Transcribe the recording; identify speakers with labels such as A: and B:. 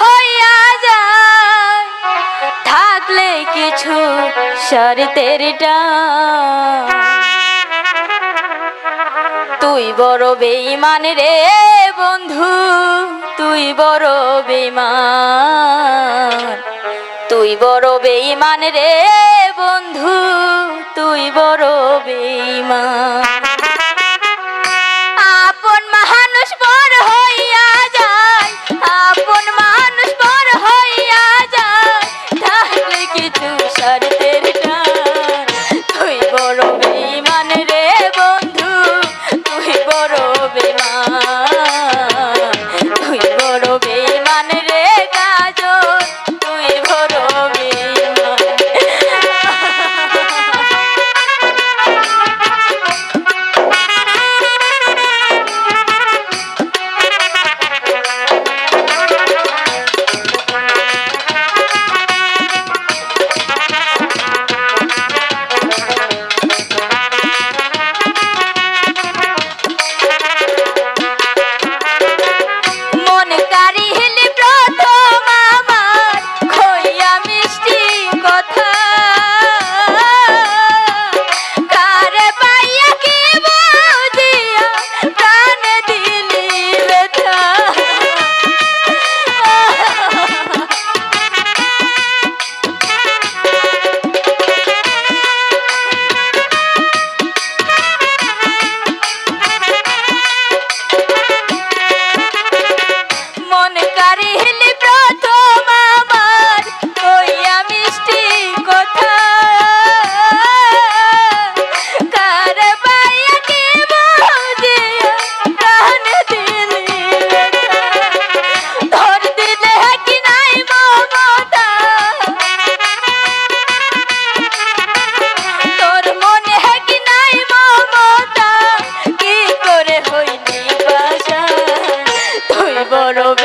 A: হইয়া যায়। থাকলে কিছু শরতের তুই বড় বেইমান রে বন্ধু, তুই বড় বেইমান তুই বড় বেইমান রে বন্ধু, তুই বড় বেইমান over.